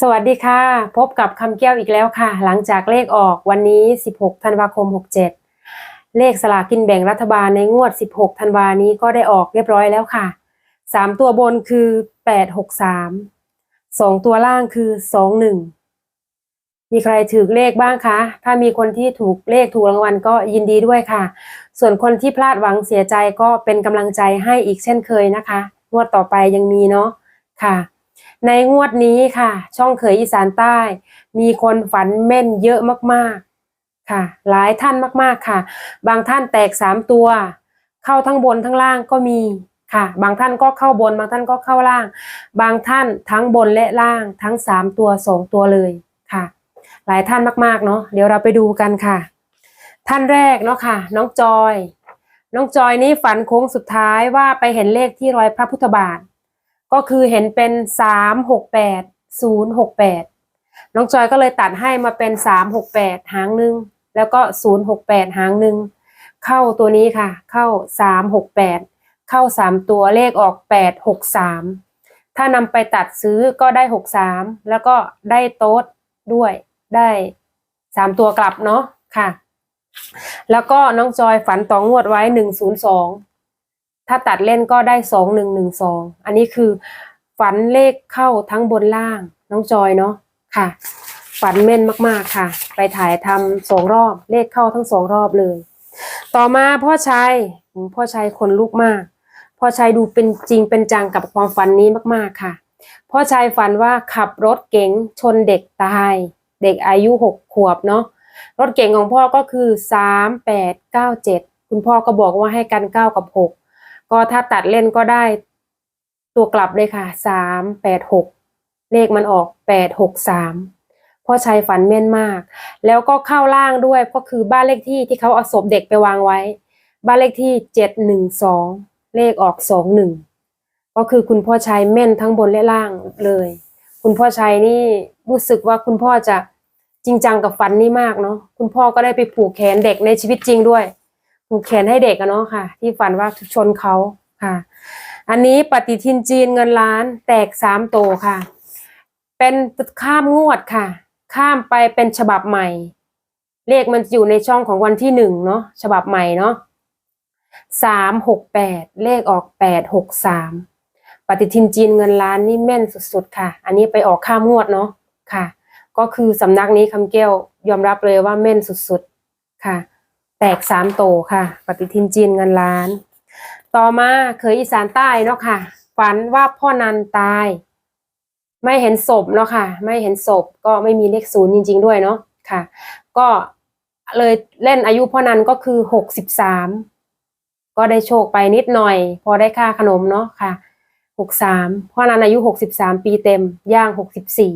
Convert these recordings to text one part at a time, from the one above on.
สวัสดีค่ะ พบกับคำแก้วอีกแล้วค่ะ หลังจากเลขออกวันนี้ 16 ธันวาคม 67 เลขสลากกินแบ่งรัฐบาลในงวด 16 ธันวานี้ก็ได้ออกเรียบร้อยแล้วค่ะ 3 ตัวบนคือ 863 2 ตัวล่างคือ 21 มีใครถือเลขบ้างคะ ถ้ามีคนที่ถูกเลขถูกรางวัลก็ยินดีด้วยค่ะ ส่วนคนที่พลาดหวังเสียใจก็เป็นกำลังใจให้อีกเช่นเคยนะคะ งวดต่อไปยังมีเนาะค่ะ ในงวดนี้ค่ะ ช่องเขยอีสานใต้ มีคนฝันแม่นเยอะมากๆค่ะ หลายท่านมากๆค่ะ บางท่านแตกสามตัว เข้าทั้งบนทั้งล่างก็มีค่ะ บางท่านก็เข้าบน บางท่านก็เข้าล่าง บางท่านทั้งบนและล่างทั้งสามตัวสองตัวเลยค่ะ หลายท่านมากๆเนาะเดี๋ยวเราไปดูกันค่ะ ท่านแรกเนาะค่ะ น้องจอย น้องจอยนี่ฝันโค้งสุดท้ายว่าไปเห็นเลขที่รอยพระพุทธบาท ก็คือเห็นเป็นสามหกแปดศูนย์หกแปดน้องจอยก็เลยตัดให้มาเป็นสามหกแปดหางหนึ่งแล้วก็ศูนย์หกแปดหางหนึ่งเข้าตัวนี้ค่ะ เข้าสามหกแปดเข้าสามตัวเลขออกแปดหกสามถ้านำไปตัดซื้อก็ได้หกสามแล้วก็ได้โต๊ดด้วยได้สามตัวกลับเนาะค่ะ แล้วก็น้องจอยฝันต่องวดไว้หนึ่งศูนย์สอง ถ้าตัดเล่นก็ได้สองหนึ่งหนึ่งสองอันนี้คือฝันเลขเข้าทั้งบนล่าง น้องจอยเนาะค่ะ ฝันแม่นมากๆค่ะ ไปถ่ายทำสองรอบเลขเข้าทั้งสองรอบเลย ต่อมาพ่อชัยพ่อชัยคนลุกมาก พ่อชัยดูเป็นจริงเป็นจังกับความฝันนี้มากๆค่ะ พ่อชัยฝันว่าขับรถเก๋งชนเด็กตาย เด็กอายุหกขวบเนาะรถเก๋งของพ่อก็คือสามแปดเก้าเจ็ดคุณพ่อก็บอกว่าให้กันเก้ากับหก ก็ถ้าตัดเล่นก็ได้ตัวกลับเลยค่ะสามแปดหกเลขมันออกแปดหกสามพ่อชัยฝันแม่นมาก แล้วก็เข้าล่างด้วยก็คือบ้านเลขที่ที่เขาเอาศพเด็กไปวางไว้ บ้านเลขที่เจ็ดหนึ่งสองเลขออกสองหนึ่งก็คือคุณพ่อชัยแม่นทั้งบนและล่างเลย คุณพ่อชัยนี่รู้สึกว่าคุณพ่อจะจริงจังกับฝันนี่มากเนาะคุณพ่อก็ได้ไปผูกแขนเด็กในชีวิตจริงด้วย ผูกแขนให้เด็กอะเนาะค่ะ ที่ฝันว่าชนเขาค่ะ อันนี้ปฏิทินจีนเงินล้านแตกสามโตค่ะ เป็นข้ามงวดค่ะ ข้ามไปเป็นฉบับใหม่ เลขมันอยู่ในช่องของวันที่หนึ่งเนาะฉบับใหม่เนาะสามหกแปดเลขออกแปดหกสามปฏิทินจีนเงินล้านนี่แม่นสุดๆค่ะ อันนี้ไปออกข้ามงวดเนาะค่ะ ก็คือสำนักนี้คำแก้วยอมรับเลยว่าแม่นสุดๆค่ะ แตกสามโตค่ะ ปฏิทินจีนเงินล้าน ต่อมาเคยอีสานใต้เนาะค่ะ ฝันว่าพ่อนันตาย ไม่เห็นศพเนาะค่ะ ไม่เห็นศพก็ไม่มีเลขศูนย์จริง ๆ ด้วยเนาะค่ะ ก็เลยเล่นอายุพ่อนันก็คือหกสิบสามก็ได้โชคไปนิดหน่อย พอได้ค่าขนมเนาะค่ะหกสามพ่อนันอายุหกสิบสามปีเต็มย่างหกสิบสี่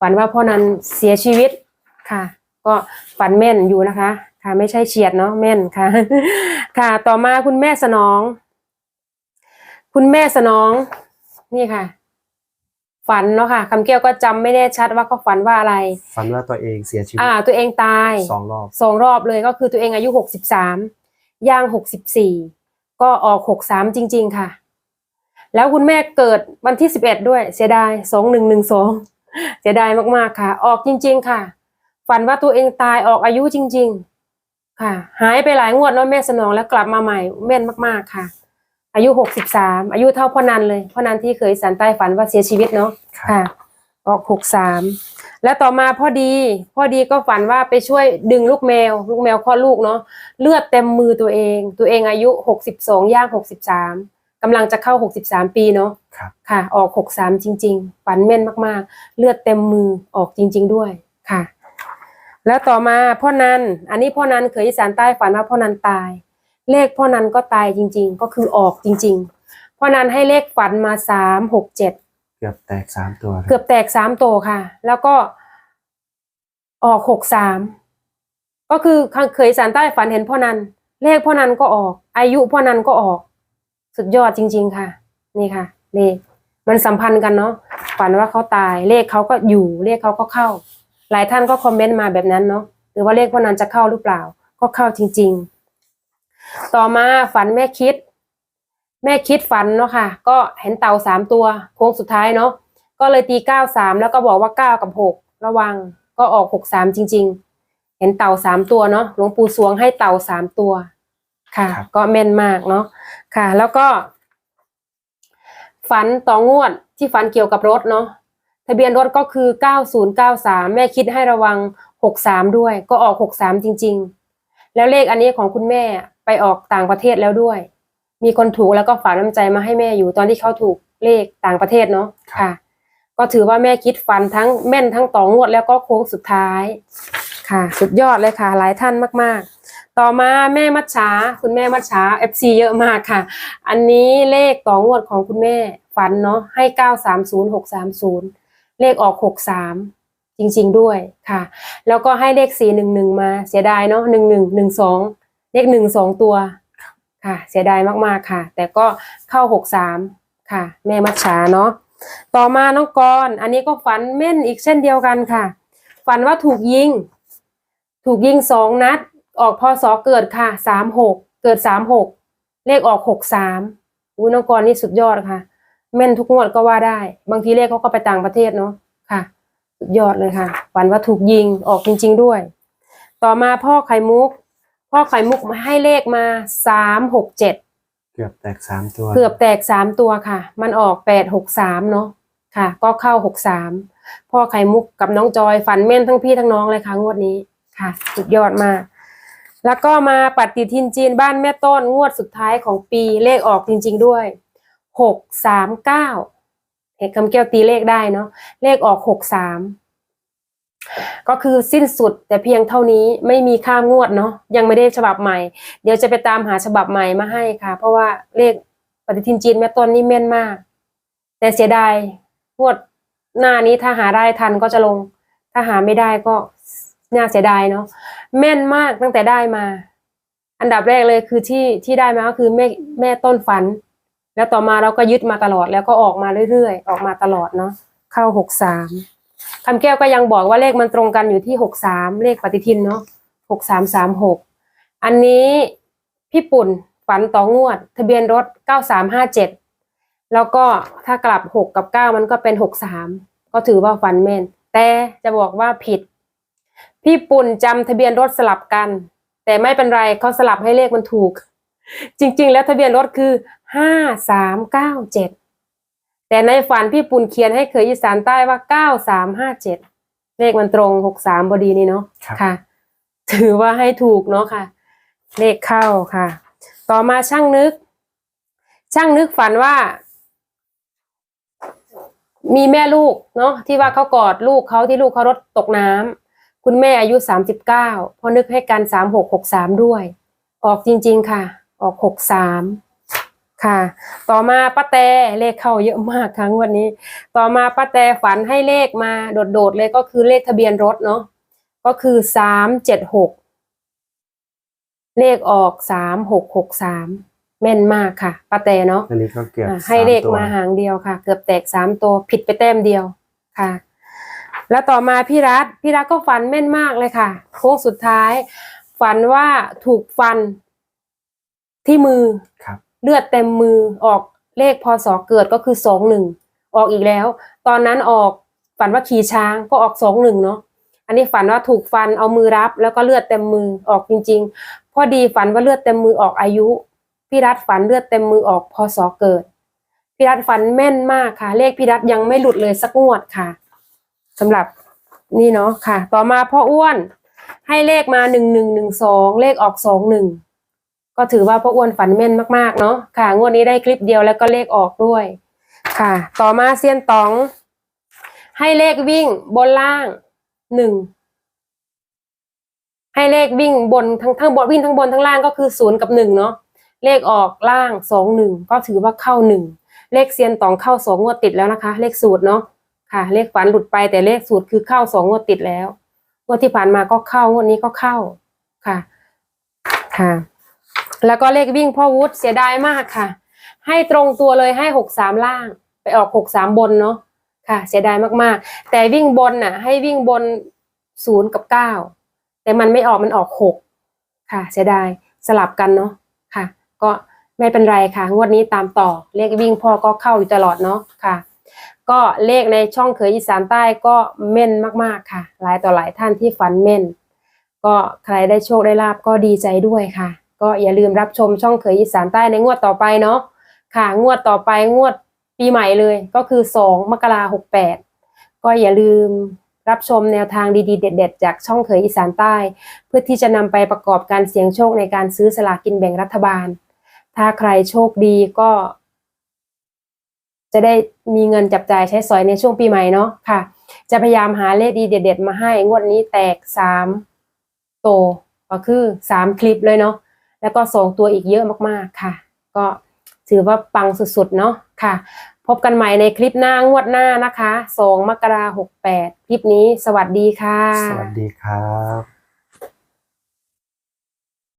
ฝันว่าพ่อนันเสียชีวิตค่ะ ก็ฝันแม่นอยู่นะคะ ค่ะ ไม่ใช่เฉียดเนาะแม่นค่ะ ค่ะ ต่อมาคุณแม่สนอง คุณแม่สนอง นี่ค่ะ ฝันเนาะค่ะคำแก้วก็จำไม่แน่ชัดว่าเขาฝันว่าอะไร ฝันว่าตัวเองเสียชีวิตอ่า ตัวเองตายสองรอบสองรอบเลยก็คือตัวเองอายุหกสิบสามย่างหกสิบสี่ก็ออกหกสามจริง ๆ ค่ะ แล้วคุณแม่เกิดวันที่สิบเอ็ดด้วย เสียดายสองหนึ่งหนึ่งสองเสียดายมากๆค่ะ ออกจริง ๆ ค่ะ ฝันว่าตัวเองตายออกอายุจริง ๆ ค่ะ หายไปหลายงวดเนาะแม่สนองแล้วกลับมาใหม่แม่นมากๆค่ะ อายุหกสิบสามอายุเท่าพ่อนันเลยพ่อนันที่เคยสันใต้ฝันว่าเสียชีวิตเนาะครับค่ะ ออกหกสามแล้วต่อมาพ่อดี พ่อดีก็ฝันว่าไปช่วยดึงลูกแมว ลูกแมวคลอดลูกเนาะเลือดเต็มมือตัวเอง ตัวเองอายุหกสิบสองย่างหกสิบสามกำลังจะเข้าหกสิบสามปีเนาะครับค่ะ ออกหกสามจริง ๆ ฝันแม่นมากๆ เลือดเต็มมือออกจริง ๆ ด้วยค่ะ แล้วต่อมาพ่อนันอันนี้พ่อนันเคยอีสานใต้ฝันว่าพ่อนันตาย เลขพ่อนันก็ตายจริง ๆ ก็คือออกจริง ๆ พ่อนันให้เลขฝันมาสามหกเจ็ดเกือบแตกสามตัวครับเกือบแตกสามโตวค่ะ แล้วก็ออกหกสามก็คือเคยสารใต้ฝันเห็นพ่อนันเลขพ่อนันก็ออก อายุพ่อนันก็ออก สุดยอดจริง ๆ ค่ะ นี่ค่ะเลขมันสัมพันธ์กันเนาะฝันว่าเขาตาย เลขเขาก็อยู่ เลขเขาก็เข้า หลายท่านก็คอมเมนต์มาแบบนั้นเนาะหรือว่าเลขพ่อนันจะเข้าหรือเปล่า ก็เข้าจริง ๆ ต่อมาฝันแม่คิด แม่คิดฝันเนาะค่ะ ก็เห็นเต่าสามตัวโค้งสุดท้ายเนาะก็เลยตีเก้าสามแล้วก็บอกว่าเก้ากับหกระวังก็ออกหกสามจริง ๆ เห็นเต่าสามตัวเนาะหลวงปู่สวงให้เต่าสามตัวค่ะครับก็แม่นมากเนาะค่ะ แล้วก็ ฝันต่องวดที่ฝันเกี่ยวกับรถเนาะ ทะเบียนรถก็คือเก้าศูนย์เก้าสามแม่คิดให้ระวังหกสามด้วย ก็ออกหกสามจริง ๆ แล้วเลขอันนี้ของคุณแม่ไปออกต่างประเทศแล้วด้วย มีคนถูกแล้วก็ฝากน้ำใจมาให้แม่อยู่ตอนที่เขาถูกเลขต่างประเทศเนาะครับค่ะ ก็ถือว่าแม่คิดฟันทั้งแม่นทั้งต่องวดแล้วก็โค้งสุดท้ายค่ะ สุดยอดเลยค่ะ หลายท่านมาก ๆ ต่อมาแม่มัชชาคุณแม่มัชชา FC เยอะมากค่ะ อันนี้เลขต่องวดของคุณแม่ฝันเนาะให้เก้าสามศูนย์หกสามศูนย์ เลขออกหกสามจริง ๆด้วยค่ะ แล้วก็ให้เลขสี่หนึ่งหนึ่งมาเสียดายเนาะหนึ่งหนึ่งหนึ่งสองเลขหนึ่งสองตัวค่ะ เสียดายมากๆค่ะ แต่ก็เข้าหกสามค่ะ แม่มัชชาเนาะต่อมาน้องกรณ์อันนี้ก็ฝันแม่นอีกเช่นเดียวกันค่ะ ฝันว่าถูกยิง ถูกยิงสองนัด ออกพศเกิดค่ะสามหกเกิดสามหกเลขออกหกสามอุ้ยน้องกรณ์นี่สุดยอดค่ะ แม่นทุกงวดก็ว่าได้ บางทีเลขเขาก็ไปต่างประเทศเนาะค่ะสุดยอดเลยค่ะฝันว่าถูกยิงออกจริง ๆด้วย ต่อมาพ่อไข่มุก พ่อไข่มุกมาให้เลขมาสามหกเจ็ดเกือบแตกสามตัว เกือบแตกสามตัวค่ะ มันออกแปดหกสามเนาะค่ะ ก็เข้าหกสามพ่อไข่มุกกับน้องจอยฝันแม่นทั้งพี่ทั้งน้องเลยค่ะงวดนี้ค่ะ สุดยอดมากแล้วก็มาปฏิทินจีนบ้านแม่ต้นงวดสุดท้ายของปีเลขออกจริง ๆ ด้วย หกสามเก้าเห็นคำแก้วตีเลขได้เนาะเลขออกหกสามก็คือสิ้นสุดแต่เพียงเท่านี้ไม่มีข้ามงวดเนาะยังไม่ได้ฉบับใหม่ เดี๋ยวจะไปตามหาฉบับใหม่มาให้ค่ะ เพราะว่าเลขปฏิทินจีนแม่ต้นนี่แม่นมาก แต่เสียดายงวดหน้านี้ถ้าหาได้ทันก็จะลง ถ้าหาไม่ได้ก็น่าเสียดายเนาะแม่นมากตั้งแต่ได้มา อันดับแรกเลยคือที่ที่ได้มาก็คือแม่แม่ต้นฝัน แล้วต่อมาเราก็ยึดมาตลอดแล้วก็ออกมาเรื่อยๆ ออกมาตลอดเนาะเข้าหกสามคำแก้วก็ยังบอกว่าเลขมันตรงกันอยู่ที่หกสามเลขปฏิทินเนาะหกสามสามหกอันนี้พี่ปุ่นฝันต่องวด ทะเบียนรถเก้าสามห้าเจ็ดแล้วก็ถ้ากลับหกกับเก้ามันก็เป็นหกสามก็ถือว่าฝันแม่น แต่จะบอกว่าผิด พี่ปุ่นจำทะเบียนรถสลับกัน แต่ไม่เป็นไรเขาสลับให้เลขมันถูก จริง ๆ แล้วทะเบียนรถคือ ห้าสามเก้าเจ็ดแต่ในฝันพี่ปุ่นเขียนให้เคยอีสานใต้ว่าเก้าสามห้าเจ็ดเลขมันตรงหกสามพอดีนี่เนาะครับค่ะ ถือว่าให้ถูกเนาะค่ะ เลขเข้าค่ะ ต่อมาช่างนึก ช่างนึกฝันว่า มีแม่ลูกเนาะที่ว่าเขากอดลูกเขาที่ลูกเขารถตกน้ำคุณแม่อายุสามสิบเก้าพอนึกให้กันสามหกหกสามด้วย ออกจริง ๆ ค่ะ ออกหกสาม ค่ะ ต่อมาป้าแตเลขเข้าเยอะมากครั้งวันนี้ ต่อมาป้าแตฝันให้เลขมาโดดๆเลยก็คือเลขทะเบียนรถเนาะก็คือสามเจ็ดหกเลขออกสามหกหกสามแม่นมากค่ะป้าแตเนาะอันนี้ก็เกือบอะให้สามเลขตัวมาหางเดียวค่ะ เกือบแตกสามตัวผิดไปแต้มเดียวค่ะ แล้วต่อมาพี่รัฐพี่รัฐก็ฝันแม่นมากเลยค่ะโค้งสุดท้าย ฝันว่าถูกฟันที่มือครับ เลือดเต็มมือออกเลขพศเกิดก็คือสองหนึ่งออกอีกแล้ว ตอนนั้นออกฝันว่าขี่ช้างก็ออกสองหนึ่งเนาะอันนี้ฝันว่าถูกฟันเอามือรับ แล้วก็เลือดเต็มมือออกจริง ๆ พอดีฝันว่าเลือดเต็มมือออกอายุพี่รัฐฝันเลือดเต็มมือออกพศเกิดพี่รัฐฝันแม่นมากค่ะ เลขพี่รัฐยังไม่หลุดเลยสักงวดค่ะสำหรับนี่เนาะค่ะ ต่อมาพ่ออ้วนให้เลขมาหนึ่งหนึ่งหนึ่งสองเลขออกสองหนึ่ง ก็ถือว่าพ่ออ้วนฝันแม่นมากๆเนาะค่ะ งวดนี้ได้คลิปเดียวแล้วก็เลขออกด้วย ค่ะ ต่อมาเซียนตอง ให้เลขวิ่งบนล่างหนึ่งให้เลขวิ่งบนทั้งทั้งบนวิ่งทั้งบนทั้งล่างก็คือศูนย์กับหนึ่งเนาะเลขออกล่างสองหนึ่งก็ถือว่าเข้าหนึ่งเลขเซียนตองเข้าสองงวดติดแล้วนะคะ เลขสูตรเนาะค่ะ เลขฝันหลุดไปแต่เลขสูตรคือเข้าสองงวดติดแล้วงวดที่ผ่านมาก็เข้างวดนี้ก็เข้าค่ะ ค่ะ แล้วก็เลขวิ่งพ่อวุฒิเสียดายมากค่ะ ให้ตรงตัวเลยให้หกสามล่าง ไปออกหกสามบนเนาะค่ะ เสียดายมากๆ แต่วิ่งบนน่ะ ให้วิ่งบนศูนย์กับเก้าแต่มันไม่ออกมันออกหกค่ะ เสียดายสลับกันเนาะค่ะ ก็ไม่เป็นไรค่ะ งวดนี้ตามต่อเลขวิ่งพ่อก็เข้าอยู่ตลอดเนาะค่ะ ก็เลขในช่องเขยอีสานใต้ก็แม่นมากๆค่ะ หลายต่อหลายท่านที่ฝันแม่น ก็ใครได้โชคได้ลาบก็ดีใจด้วยค่ะ ก็อย่าลืมรับชมช่องเขยอีสานใต้ในงวดต่อไปเนาะค่ะงวดต่อไปงวดปีใหม่เลยก็คือสองมกราหกแปดก็อย่าลืมรับชมแนวทางดีๆ เด็ด ๆ จากช่องเขยอีสานใต้ เพื่อที่จะนำไปประกอบการเสี่ยงโชคในการซื้อสลากกินแบ่งรัฐบาล ถ้าใครโชคดีก็ จะได้มีเงินจับจ่ายใช้สอยในช่วงปีใหม่เนาะค่ะ จะพยายามหาเลขดีเด็ด ๆ มาให้งวดนี้แตกสามโตก็คือสามคลิปเลยเนาะ แล้วก็สองตัวอีกเยอะมากๆค่ะ ก็ถือว่าปังสุดๆเนาะค่ะ พบกันใหม่ในคลิปหน้างวดหน้านะคะสองมกราหกแปดคลิปนี้สวัสดีค่ะ สวัสดีครับ